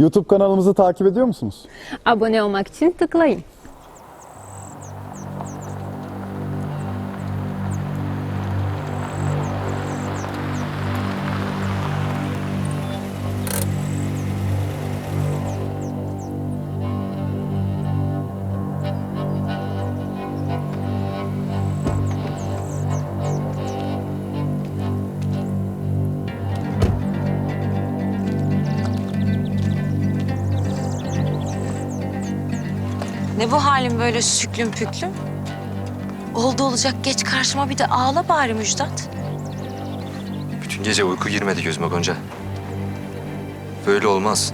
YouTube kanalımızı takip ediyor musunuz? Abone olmak için tıklayın. Ne bu halin böyle süklüm püklüm? Oldu olacak geç karşıma bir de ağla bari Müjdat. Bütün gece uyku girmedi gözüme Gonca. Böyle olmaz.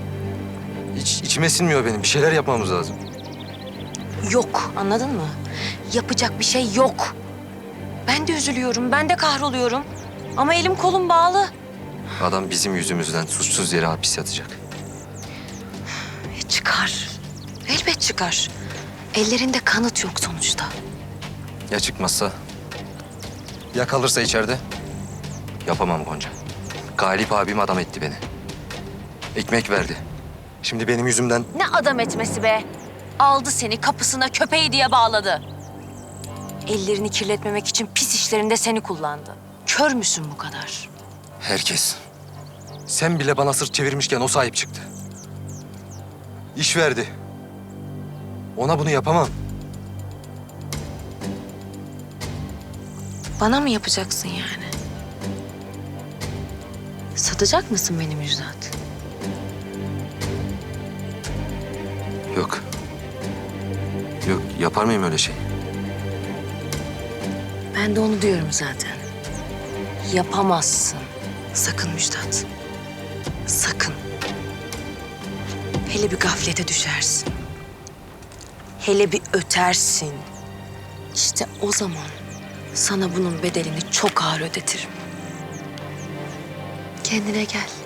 İç, içime sinmiyor benim. Bir şeyler yapmamız lazım. Yok anladın mı? Yapacak bir şey yok. Ben de üzülüyorum, ben de kahroluyorum. Ama elim kolum bağlı. Adam bizim yüzümüzden suçsuz yere hapis yatacak. E, çıkar. Elbet çıkar. Ellerinde kanıt yok sonuçta. Ya çıkmazsa? Ya kalırsa içeride? Yapamam Gonca. Galip abim adam etti beni. Ekmek verdi. Şimdi benim yüzümden Ne adam etmesi be. Aldı seni kapısına köpeği diye bağladı. Ellerini kirletmemek için pis işlerinde seni kullandı. Kör müsün bu kadar? herkes. Sen bile bana sırt çevirmişken o sahip çıktı. İş verdi. Ona bunu yapamam. Bana mı yapacaksın yani? Satacak mısın beni Müjdat? Yok. Yok yapar mıyım öyle şey? Ben de onu diyorum zaten. Yapamazsın. Sakın Müjdat. Sakın. Hele bir gaflete düşersin. Hele bir ötersin. İşte o zaman sana bunun bedelini çok ağır ödetirim. Kendine gel.